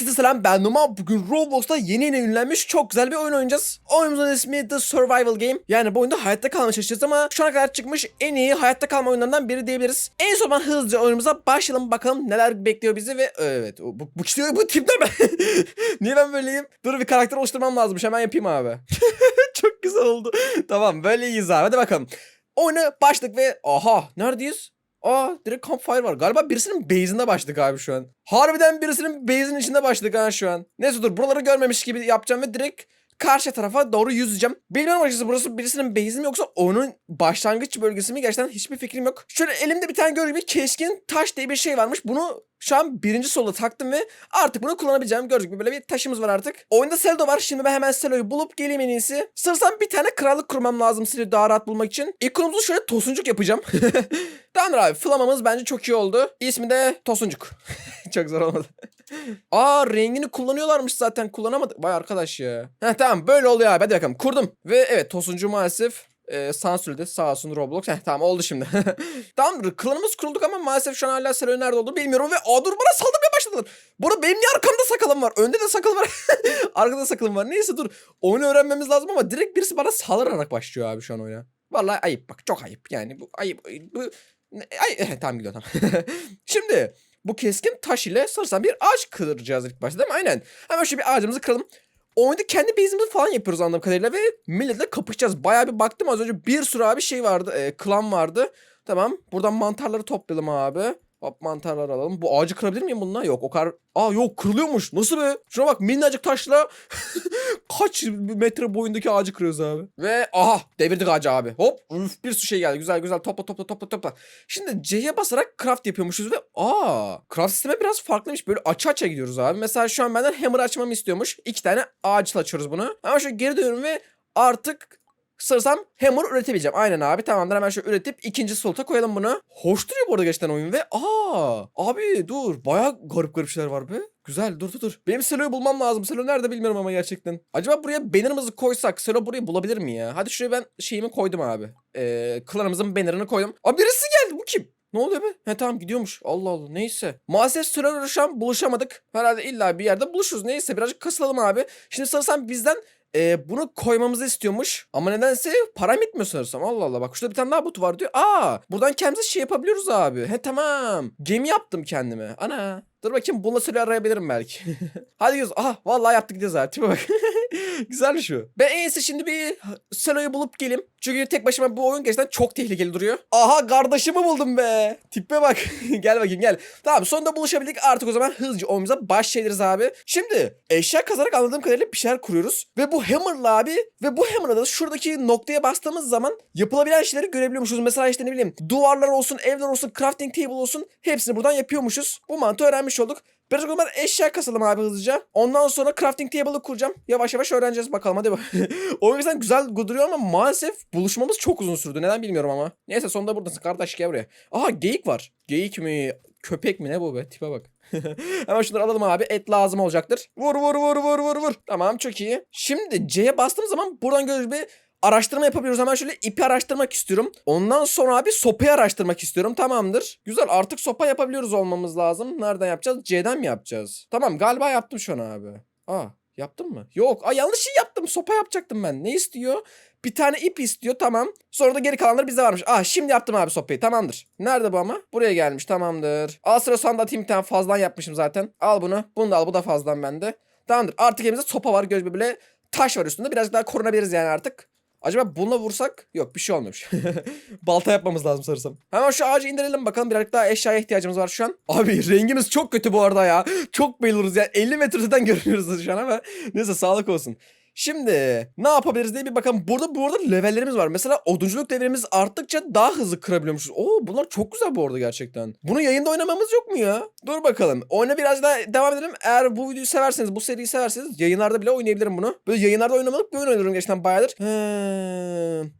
Herkese selam ben Numa. Bugün Roblox'ta yeni yeni ünlenmiş çok güzel bir oyun oynayacağız. Oyunumuzun ismi The Survival Game. Yani bu oyunda hayatta kalmaya çalışacağız ama şu ana kadar çıkmış en iyi hayatta kalma oyunlarından biri diyebiliriz. En son ben hızlıca oyunumuza başlayalım bakalım neler bekliyor bizi ve evet bu, bu, bu, bu tip ne ben? Niye ben böyleyim? Dur bir karakter oluşturmam lazımmış hemen yapayım abi. çok güzel oldu. tamam böyle iyiyiz abi hadi bakalım. Oyuna başladık ve aha neredeyiz? Aa direkt campfire var. Galiba birisinin base'inde başladık abi şu an. Harbiden birisinin base'in içinde başladık ha şu an. Neyse dur buraları görmemiş gibi yapacağım ve direkt karşı tarafa doğru yüzeceğim. Bilmiyorum açıkçası burası birisinin base'i mi yoksa onun başlangıç bölgesi mi gerçekten hiçbir fikrim yok. Şöyle elimde bir tane gördüğüm bir keskin taş diye bir şey varmış. Bunu şu an birinci solda taktım ve artık bunu kullanabileceğim. Gördük mü böyle bir taşımız var artık. Oyunda Seldo var. Şimdi ben hemen Selo'yu bulup geleyim en iyisi. Sırsam bir tane krallık kurmam lazım Selo'yu daha rahat bulmak için. İlk şöyle tosuncuk yapacağım. Tamamdır abi. Flamamız bence çok iyi oldu. İsmi de Tosuncuk. çok zor olmadı. Aa rengini kullanıyorlarmış zaten. Kullanamadık. Vay arkadaş ya. Heh tamam böyle oluyor abi. Hadi bakalım. Kurdum. Ve evet Tosuncu maalesef e, sansürledi. Sağ olsun Roblox. Heh tamam oldu şimdi. Tamamdır. Klanımız kurulduk ama maalesef şu an hala Selo nerede olduğunu bilmiyorum. Ve aa dur bana saldırmaya başladılar. Burada benim niye arkamda sakalım var? Önde de sakalım var. Arkada sakalım var. Neyse dur. Oyunu öğrenmemiz lazım ama direkt birisi bana saldırarak başlıyor abi şu an oyuna. Vallahi ayıp bak çok ayıp yani bu ayıp bu ay eh, tamam gidiyor tamam. Şimdi bu keskin taş ile sarsan bir ağaç kıracağız ilk başta değil mi? Aynen. Hemen şöyle bir ağacımızı kıralım. Oyunda kendi base'imizi falan yapıyoruz anladığım kadarıyla ve milletle kapışacağız. Bayağı bir baktım az önce bir sürü abi şey vardı. E, klan vardı. Tamam. Buradan mantarları toplayalım abi. Hop mantarları alalım. Bu ağacı kırabilir miyim bununla? Yok o kadar. Aa yok kırılıyormuş. Nasıl be? Şuna bak minnacık taşla kaç metre boyundaki ağacı kırıyoruz abi. Ve aha devirdik ağacı abi. Hop üf, bir sürü şey geldi. Güzel güzel topla topla topla topla. Şimdi C'ye basarak craft yapıyormuşuz ve aa craft sistemi biraz farklıymış. Böyle açı açı gidiyoruz abi. Mesela şu an benden hammer açmamı istiyormuş. İki tane ağaçla açıyoruz bunu. Ama şöyle geri dönüyorum ve artık Sırsam hammer üretebileceğim. Aynen abi tamamdır hemen şöyle üretip ikinci slota koyalım bunu. Hoş duruyor bu arada gerçekten oyun ve aa abi dur baya garip garip şeyler var be. Güzel dur dur dur. Benim Selo'yu bulmam lazım. Selo nerede bilmiyorum ama gerçekten. Acaba buraya banner'ımızı koysak Selo burayı bulabilir mi ya? Hadi şuraya ben şeyimi koydum abi. Ee, klanımızın banner'ını koydum. Abi birisi geldi bu kim? Ne oluyor be? He tamam gidiyormuş. Allah Allah neyse. Maalesef Selo'yla şu an buluşamadık. Herhalde illa bir yerde buluşuruz. Neyse birazcık kasılalım abi. Şimdi sanırsam bizden e, bunu koymamızı istiyormuş. Ama nedense param bitmiyor sanırsam. Allah Allah bak şurada bir tane daha but var diyor. Aa buradan kendimize şey yapabiliyoruz abi. He tamam. Gemi yaptım kendime. Ana. Dur bakayım bununla söyle arayabilirim belki. Hadi gidiyoruz. Aha vallahi yaptık gidiyoruz abi. Tipe bak. Güzel şu. Ben en iyisi şimdi bir Selo'yu bulup geleyim. Çünkü tek başıma bu oyun gerçekten çok tehlikeli duruyor. Aha kardeşimi buldum be. Tipe bak. gel bakayım gel. Tamam sonunda buluşabildik. Artık o zaman hızlıca oyunumuza başlayabiliriz abi. Şimdi eşya kazarak anladığım kadarıyla bir şeyler kuruyoruz. Ve bu hammer'la abi ve bu hammer'la da şuradaki noktaya bastığımız zaman yapılabilen şeyleri görebiliyormuşuz. Mesela işte ne bileyim duvarlar olsun, evler olsun, crafting table olsun hepsini buradan yapıyormuşuz. Bu mantığı öğrenmiş olduk. Biraz o eşya kasalım abi hızlıca. Ondan sonra crafting table'ı kuracağım. Yavaş yavaş öğreneceğiz bakalım hadi bak. o yüzden güzel duruyor ama maalesef buluşmamız çok uzun sürdü. Neden bilmiyorum ama. Neyse sonunda buradasın kardeş gel buraya. Aha geyik var. Geyik mi? Köpek mi ne bu be? Tipe bak. Hemen şunları alalım abi. Et lazım olacaktır. Vur vur vur vur vur vur. Tamam çok iyi. Şimdi C'ye bastığım zaman buradan gördüğünüz bir araştırma yapabiliyoruz. Hemen şöyle ipi araştırmak istiyorum. Ondan sonra abi sopayı araştırmak istiyorum. Tamamdır. Güzel artık sopa yapabiliyoruz olmamız lazım. Nereden yapacağız? C'den mi yapacağız? Tamam galiba yaptım şu an abi. Aa yaptım mı? Yok. Aa yanlış şey yaptım. Sopa yapacaktım ben. Ne istiyor? Bir tane ip istiyor tamam. Sonra da geri kalanları bize varmış. Ah şimdi yaptım abi sopayı tamamdır. Nerede bu ama? Buraya gelmiş tamamdır. Al sıra sonda atayım bir tane fazlan yapmışım zaten. Al bunu. Bunu da al bu da fazlan bende. Tamamdır. Artık elimizde sopa var. Göz böyle taş var üstünde. Birazcık daha korunabiliriz yani artık. Acaba bununla vursak? Yok bir şey olmuyormuş. Balta yapmamız lazım sanırsam. Hemen şu ağacı indirelim bakalım. Birazcık daha eşyaya ihtiyacımız var şu an. Abi rengimiz çok kötü bu arada ya. Çok bayılırız ya. 50 metreden görünüyoruz şu an ama. Neyse sağlık olsun. Şimdi ne yapabiliriz diye bir bakalım. Burada bu arada levellerimiz var. Mesela odunculuk devrimiz arttıkça daha hızlı kırabiliyormuşuz. Oo bunlar çok güzel bu arada gerçekten. Bunu yayında oynamamız yok mu ya? Dur bakalım. Oyuna biraz daha devam edelim. Eğer bu videoyu severseniz, bu seriyi severseniz yayınlarda bile oynayabilirim bunu. Böyle yayınlarda oynamalık bir oynuyorum gerçekten bayağıdır. He.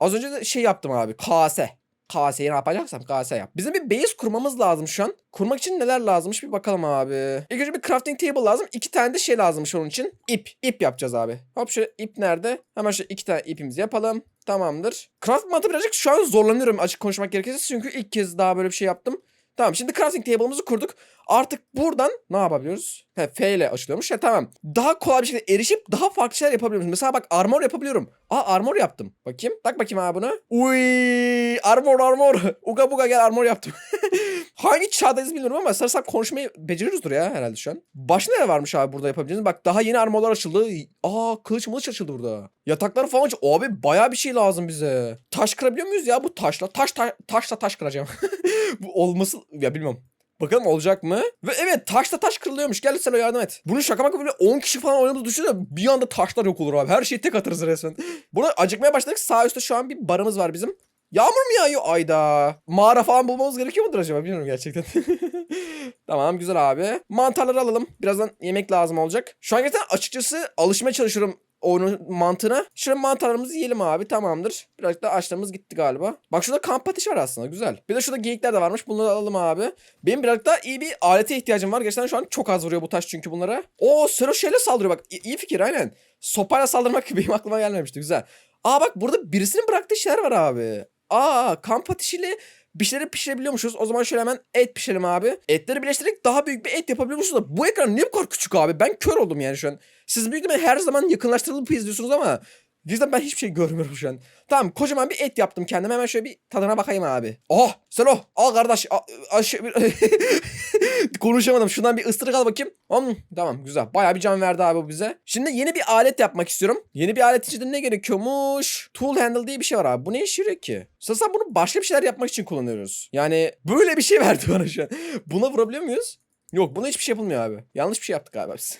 Az önce de şey yaptım abi. Kase. Kaseyi ne yapacaksam kase yap. Bizim bir base kurmamız lazım şu an. Kurmak için neler lazımmış bir bakalım abi. İlk önce bir crafting table lazım. İki tane de şey lazımmış onun için. İp. İp yapacağız abi. Hop şöyle ip nerede? Hemen şöyle iki tane ipimizi yapalım. Tamamdır. Craft mantı birazcık şu an zorlanıyorum açık konuşmak gerekirse. Çünkü ilk kez daha böyle bir şey yaptım. Tamam şimdi crafting table'ımızı kurduk. Artık buradan ne yapabiliyoruz? He, F ile açılıyormuş. He, tamam. Daha kolay bir şekilde erişip daha farklı şeyler yapabiliyoruz. Mesela bak armor yapabiliyorum. Aa armor yaptım. Bakayım. Tak bakayım abi buna. Uy armor armor. Uga buga gel armor yaptım. Hangi çağdayız bilmiyorum ama sarımsak konuşmayı beceriyoruzdur ya herhalde şu an. Başka ne varmış abi burada yapabileceğiniz? Bak daha yeni armorlar açıldı. Aa kılıç mılıç açıldı burada. Yataklar falan aç- Abi bayağı bir şey lazım bize. Taş kırabiliyor muyuz ya bu taşla? Taş ta- taşla taş kıracağım. bu olması ya bilmiyorum. Bakalım olacak mı? Ve evet taşla taş kırılıyormuş. Gel Selo yardım et. Bunu şaka maka böyle 10 kişi falan oynadığımızı düşünsene. Bir anda taşlar yok olur abi. Her şeyi tek atarız resmen. Burada acıkmaya başladık. Sağ üstte şu an bir barımız var bizim. Yağmur mu yağıyor? Ayda. Mağara falan bulmamız gerekiyor mudur acaba? Bilmiyorum gerçekten. tamam güzel abi. Mantarları alalım. Birazdan yemek lazım olacak. Şu an gerçekten açıkçası alışmaya çalışıyorum oyunun mantığına. Şöyle mantarlarımızı yiyelim abi tamamdır. Birazcık da açlığımız gitti galiba. Bak şurada kamp ateşi var aslında güzel. Bir de şurada geyikler de varmış. Bunları alalım abi. Benim birazcık daha iyi bir alete ihtiyacım var. Gerçekten şu an çok az vuruyor bu taş çünkü bunlara. Oo Sero şeyle saldırıyor bak. İ- iyi fikir aynen. Sopayla saldırmak benim aklıma gelmemişti güzel. Aa bak burada birisinin bıraktığı şeyler var abi. Aa kamp ateşiyle bir şeyleri pişirebiliyormuşuz. O zaman şöyle hemen et pişirelim abi. Etleri birleştirerek daha büyük bir et yapabiliyormuşuz da bu ekran niye bu kadar küçük abi? Ben kör oldum yani şu an. Siz büyük her zaman yakınlaştırılıp izliyorsunuz ama Cidden ben hiçbir şey görmüyorum şu an. Tamam kocaman bir et yaptım kendime. Hemen şöyle bir tadına bakayım abi. Oh Selo al kardeş. Şey- Konuşamadım. Şundan bir ısırık al bakayım. Hmm, tamam güzel. Bayağı bir can verdi abi bu bize. Şimdi yeni bir alet yapmak istiyorum. Yeni bir alet için de ne gerekiyormuş? Tool handle diye bir şey var abi. Bu ne işe yarıyor ki? Sanırsam bunu başka bir şeyler yapmak için kullanıyoruz. Yani böyle bir şey verdi bana şu an. Buna vurabiliyor muyuz? Yok buna hiçbir şey yapılmıyor abi. Yanlış bir şey yaptık galiba biz.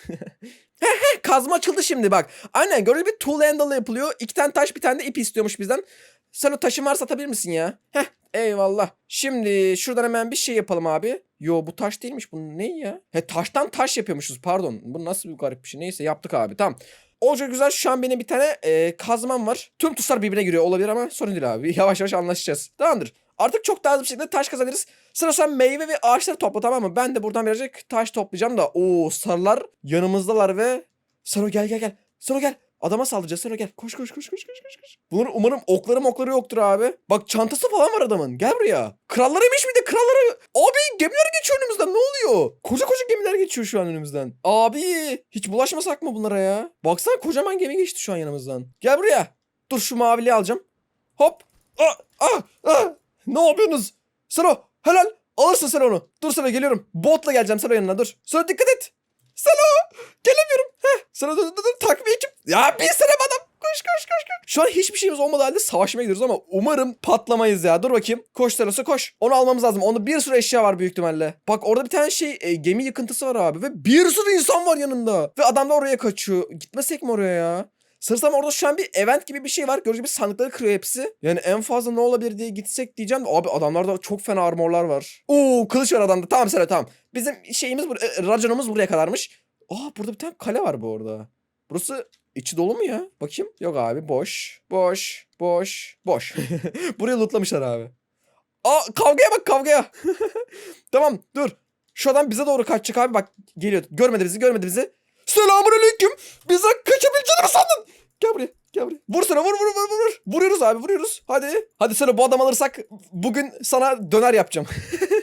Kazma açıldı şimdi bak. Aynen gördüğünüz bir tool handle yapılıyor. İki tane taş bir tane de ip istiyormuş bizden. Sen o taşın varsa atabilir misin ya? Heh eyvallah. Şimdi şuradan hemen bir şey yapalım abi. Yo bu taş değilmiş bu ne ya? He taştan taş yapıyormuşuz pardon. Bu nasıl bir garip bir şey. Neyse yaptık abi tamam. Olacak güzel şu an benim bir tane e, kazmam var. Tüm tuşlar birbirine giriyor olabilir ama sorun değil abi. Yavaş yavaş anlaşacağız. Tamamdır. Artık çok daha hızlı bir şekilde taş kazanırız. Sıra sen meyve ve ağaçları topla tamam mı? Ben de buradan birazcık taş toplayacağım da. Oo sarılar yanımızdalar ve... Saro gel gel gel. Saro gel. Adama saldıracağız. Saro gel. Koş koş koş koş koş koş. koş. Bunların umarım okları mokları yoktur abi. Bak çantası falan var adamın. Gel buraya. Krallarıymış bir de kralları. Abi gemiler geçiyor önümüzden. Ne oluyor? Koca koca gemiler geçiyor şu an önümüzden. Abi hiç bulaşmasak mı bunlara ya? Baksana kocaman gemi geçti şu an yanımızdan. Gel buraya. Dur şu maviliği alacağım. Hop. Ah, ah, ah. Ne yapıyorsunuz? Saro helal. Alırsın sen onu. Dur sana geliyorum. Botla geleceğim Saro yanına dur. Saro dikkat et. Salo! Gelemiyorum. Heh. Sana dur dur dur. Takviye ekip. Ya bir sene adam. Koş koş koş koş. Şu an hiçbir şeyimiz olmadığı halde savaşmaya gidiyoruz ama umarım patlamayız ya. Dur bakayım. Koş Salosu koş. Onu almamız lazım. Onda bir sürü eşya var büyük ihtimalle. Bak orada bir tane şey e, gemi yıkıntısı var abi. Ve bir sürü insan var yanında. Ve adam da oraya kaçıyor. Gitmesek mi oraya ya? Sanırsam orada şu an bir event gibi bir şey var. Gördüğünüz gibi sandıkları kırıyor hepsi. Yani en fazla ne olabilir diye gitsek diyeceğim. de Abi adamlarda çok fena armorlar var. Oo kılıç var adamda. Tamam Selo tamam. Bizim şeyimiz, bur- e, raconumuz buraya kadarmış. Aa burada bir tane kale var bu arada. Burası içi dolu mu ya? Bakayım. Yok abi boş. Boş. Boş. Boş. Burayı lootlamışlar abi. Aa kavgaya bak kavgaya. tamam dur. Şu adam bize doğru kaçacak abi bak geliyor. Görmedi bizi görmedi bizi. Selamun aleyküm. Bize kaçabileceğini mi sandın? Gel buraya. Gel buraya. Vur sana vur vur vur vur. vur. Vuruyoruz abi vuruyoruz. Hadi. Hadi sana bu adam alırsak bugün sana döner yapacağım.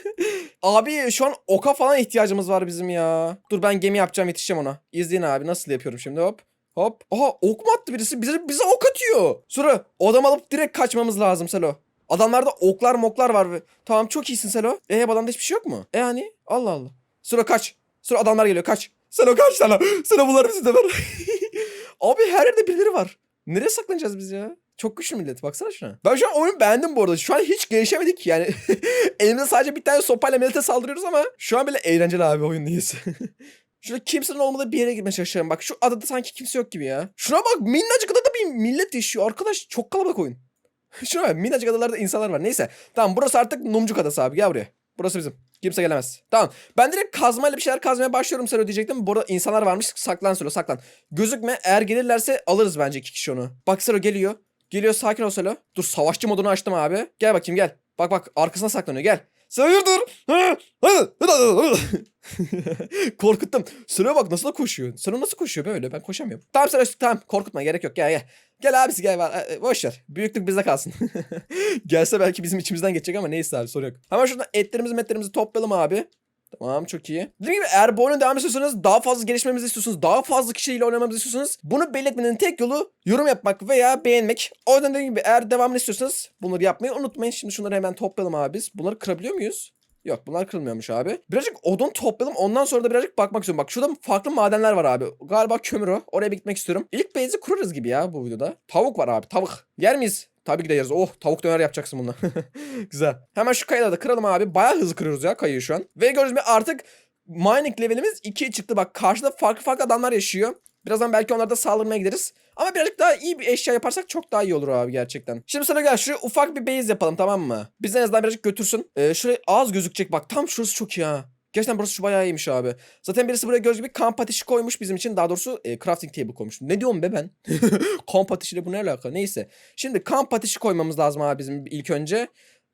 abi şu an oka falan ihtiyacımız var bizim ya. Dur ben gemi yapacağım yetişeceğim ona. İzleyin abi nasıl yapıyorum şimdi hop. Hop. Aha ok mu attı birisi? Bize, bize ok atıyor. Sonra o adam alıp direkt kaçmamız lazım Selo. Adamlarda oklar moklar var. Tamam çok iyisin Selo. E adamda hiçbir şey yok mu? E hani? Allah Allah. Sonra kaç. Sonra adamlar geliyor kaç. Selo kaç Selo. Selo bunlar bizi döver. Abi her yerde birileri var. Nereye saklanacağız biz ya? Çok güçlü millet. Baksana şuna. Ben şu an oyunu beğendim bu arada. Şu an hiç gelişemedik yani. Elimizde sadece bir tane sopayla millete saldırıyoruz ama şu an bile eğlenceli abi oyun niyeyse. Şurada kimsenin olmadığı bir yere girmeye çalışıyorum. Bak şu adada sanki kimse yok gibi ya. Şuna bak minnacık adada bir millet yaşıyor. Arkadaş çok kalabalık oyun. Şuna bak minnacık adalarda insanlar var. Neyse. Tamam burası artık Numcuk Adası abi. Gel buraya. Burası bizim. Kimse gelemez. Tamam. Ben direkt kazmayla bir şeyler kazmaya başlıyorum Selo diyecektim. Burada insanlar varmış. Saklan Selo saklan. Gözükme. Eğer gelirlerse alırız bence iki kişi onu. Bak Selo geliyor. Geliyor sakin ol Selo. Dur savaşçı modunu açtım abi. Gel bakayım gel. Bak bak arkasına saklanıyor gel. Hayırdır? Ha? Korkuttum. Sıraya bak nasıl da koşuyor. Sıra nasıl koşuyor böyle? Ben koşamıyorum. Tamam sıra tamam korkutma gerek yok. Gel gel. Gel abisi gel. var. E, Boş ver. Büyüklük bizde kalsın. Gelse belki bizim içimizden geçecek ama neyse abi sorun yok. Hemen şuradan etlerimizi metlerimizi toplayalım abi. Tamam çok iyi. Dediğim gibi eğer bu oyunu devam istiyorsanız daha fazla gelişmemizi istiyorsanız daha fazla kişiyle oynamamızı istiyorsanız bunu belirtmenin tek yolu yorum yapmak veya beğenmek. O yüzden dediğim gibi eğer devamını istiyorsanız bunları yapmayı unutmayın. Şimdi şunları hemen toplayalım abi biz. Bunları kırabiliyor muyuz? Yok bunlar kırılmıyormuş abi. Birazcık odun toplayalım ondan sonra da birazcık bakmak istiyorum. Bak şurada farklı madenler var abi. Galiba kömür o. Oraya bir gitmek istiyorum. İlk base'i kurarız gibi ya bu videoda. Tavuk var abi tavuk. Yer miyiz? Tabii ki de yeriz. Oh tavuk döner yapacaksın bununla. Güzel. Hemen şu kayaları da kıralım abi. Bayağı hızlı kırıyoruz ya kayayı şu an. Ve gördüğünüz gibi artık mining levelimiz 2'ye çıktı. Bak karşıda farklı farklı adamlar yaşıyor. Birazdan belki onlara da saldırmaya gideriz. Ama birazcık daha iyi bir eşya yaparsak çok daha iyi olur abi gerçekten. Şimdi sana gel şuraya ufak bir base yapalım tamam mı? Biz en azından birazcık götürsün. Ee, şuraya az gözükecek bak tam şurası çok iyi ha. Gerçekten burası şu bayağı iyiymiş abi. Zaten birisi buraya gördüğü gibi kamp ateşi koymuş bizim için. Daha doğrusu e, crafting table koymuş. Ne diyorum be ben? kamp ateşiyle bu ne alaka? Neyse. Şimdi kamp ateşi koymamız lazım abi bizim ilk önce.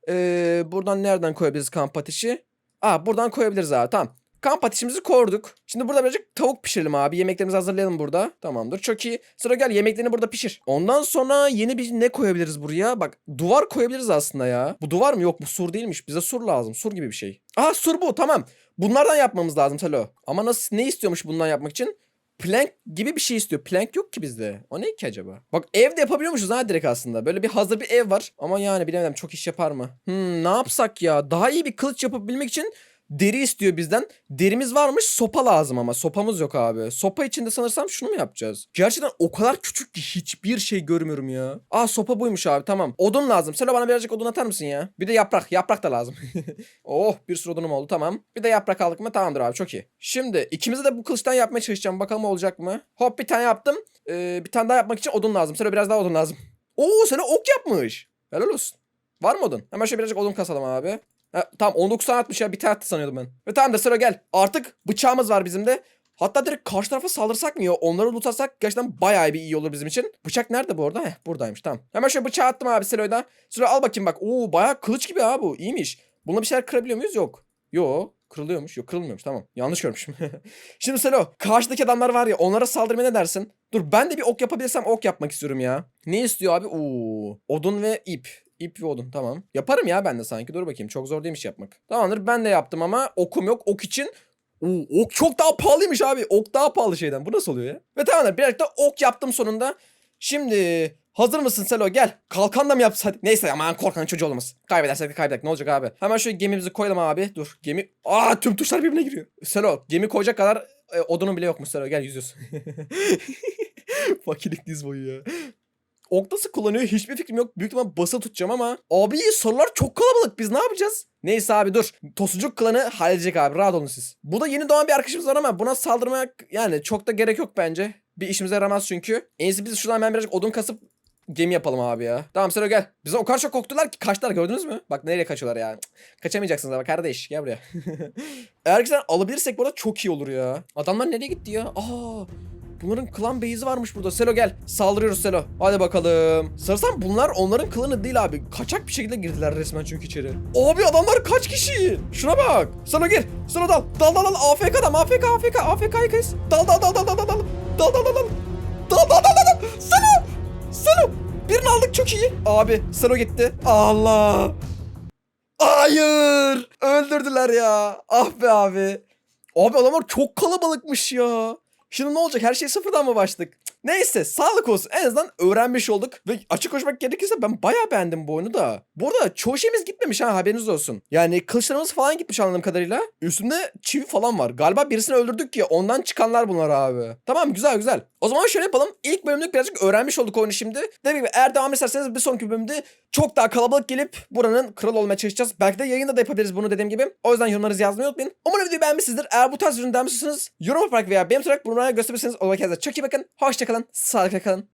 Ee, buradan nereden koyabiliriz kamp ateşi? Aa buradan koyabiliriz abi tamam. Kamp ateşimizi korduk. Şimdi burada birazcık tavuk pişirelim abi. Yemeklerimizi hazırlayalım burada. Tamamdır. Çok iyi. Sıra gel yemeklerini burada pişir. Ondan sonra yeni bir ne koyabiliriz buraya? Bak duvar koyabiliriz aslında ya. Bu duvar mı? Yok bu sur değilmiş. Bize sur lazım. Sur gibi bir şey. Aha sur bu tamam. Bunlardan yapmamız lazım Talo. Ama nasıl ne istiyormuş bundan yapmak için? Plank gibi bir şey istiyor. Plank yok ki bizde. O ne ki acaba? Bak ev de yapabiliyormuşuz ha direkt aslında. Böyle bir hazır bir ev var. Ama yani bilemedim çok iş yapar mı? Hmm ne yapsak ya? Daha iyi bir kılıç yapabilmek için deri istiyor bizden. Derimiz varmış sopa lazım ama sopamız yok abi. Sopa için de sanırsam şunu mu yapacağız? Gerçekten o kadar küçük ki hiçbir şey görmüyorum ya. Aa sopa buymuş abi tamam. Odun lazım. Sen bana birazcık odun atar mısın ya? Bir de yaprak. Yaprak da lazım. oh bir sürü odunum oldu tamam. Bir de yaprak aldık mı tamamdır abi çok iyi. Şimdi ikimize de bu kılıçtan yapmaya çalışacağım. Bakalım olacak mı? Hop bir tane yaptım. Ee, bir tane daha yapmak için odun lazım. Sonra biraz daha odun lazım. Oo sana ok yapmış. Helal olsun. Var mı odun? Hemen şöyle birazcık odun kasalım abi. Ha, tamam 19 tane atmış ya bir tane attı sanıyordum ben. Ve tamam da sıra gel. Artık bıçağımız var bizim de. Hatta direkt karşı tarafa saldırsak mı ya? Onları lootlasak gerçekten bayağı bir iyi olur bizim için. Bıçak nerede bu arada? Heh buradaymış tamam. Hemen şöyle bıçağı attım abi Selo'da. Sıra al bakayım bak. Oo bayağı kılıç gibi ha bu. İyiymiş. Bununla bir şeyler kırabiliyor muyuz? Yok. Yo kırılıyormuş. Yok kırılmıyormuş tamam. Yanlış görmüşüm. Şimdi Selo karşıdaki adamlar var ya onlara saldırmaya ne dersin? Dur ben de bir ok yapabilirsem ok yapmak istiyorum ya. Ne istiyor abi? Oo odun ve ip. İp ve odun tamam. Yaparım ya ben de sanki. Dur bakayım çok zor değilmiş yapmak. Tamamdır ben de yaptım ama okum yok. Ok için Oo, ok çok daha pahalıymış abi. Ok daha pahalı şeyden. Bu nasıl oluyor ya? Ve tamamdır birazcık da ok yaptım sonunda. Şimdi hazır mısın Selo gel. Kalkan da mı yapsak? Neyse aman korkan çocuğu olmaz. Kaybedersek de kaybederek ne olacak abi? Hemen şöyle gemimizi koyalım abi. Dur gemi. Aa tüm tuşlar birbirine giriyor. Selo gemi koyacak kadar e, odunun bile yokmuş Selo gel yüzüyorsun. Fakirlik diz boyu ya. Ok nasıl kullanıyor hiçbir fikrim yok. Büyük ihtimal basa tutacağım ama. Abi sorular çok kalabalık. Biz ne yapacağız? Neyse abi dur. Tosucuk klanı halledecek abi. Rahat olun siz. Bu da yeni doğan bir arkadaşımız var ama buna saldırmak yani çok da gerek yok bence. Bir işimize yaramaz çünkü. En iyisi biz şuradan ben birazcık odun kasıp gemi yapalım abi ya. Tamam Sero gel. Bize o kadar çok korktular ki kaçtılar gördünüz mü? Bak nereye kaçıyorlar ya. Cık, Kaçamayacaksınız ama kardeş gel buraya. Eğer ki sen alabilirsek bu arada çok iyi olur ya. Adamlar nereye gitti ya? Aa Bunların klan base'i varmış burada. Selo gel. Saldırıyoruz Selo. Hadi bakalım. Sanırsam bunlar onların klanı değil abi. Kaçak bir şekilde girdiler resmen çünkü içeri. Abi adamlar kaç kişi? Şuna bak. Selo gir. Selo dal. Dal dal dal. AFK adam. AFK AFK. AFK'yı kes. Dal dal dal dal dal. Dal dal dal dal. Dal dal dal dal dal. Selo. Selo. Birini aldık çok iyi. Abi Selo gitti. Allah. Hayır. Öldürdüler ya. Ah be abi. Abi adamlar çok kalabalıkmış ya. Şimdi ne olacak? Her şey sıfırdan mı başladık? Neyse sağlık olsun. En azından öğrenmiş olduk. Ve açık konuşmak gerekirse ben bayağı beğendim bu oyunu da. Bu arada çoğu şeyimiz gitmemiş ha haberiniz olsun. Yani kılıçlarımız falan gitmiş anladığım kadarıyla. Üstünde çivi falan var. Galiba birisini öldürdük ki ondan çıkanlar bunlar abi. Tamam güzel güzel. O zaman şöyle yapalım. İlk bölümlük birazcık öğrenmiş olduk oyunu şimdi. Dediğim gibi eğer devam ederseniz bir sonraki bölümde çok daha kalabalık gelip buranın kral olmaya çalışacağız. Belki de yayında da yapabiliriz bunu dediğim gibi. O yüzden yorumlarınızı yazmayı unutmayın. Umarım videoyu beğenmişsinizdir. Eğer bu tarz ürün devam istiyorsanız yorum yaparak veya benim tutarak bunlara gösterirseniz o vakit çok iyi bakın. Hoşçakalın. Sağlıkla kalın.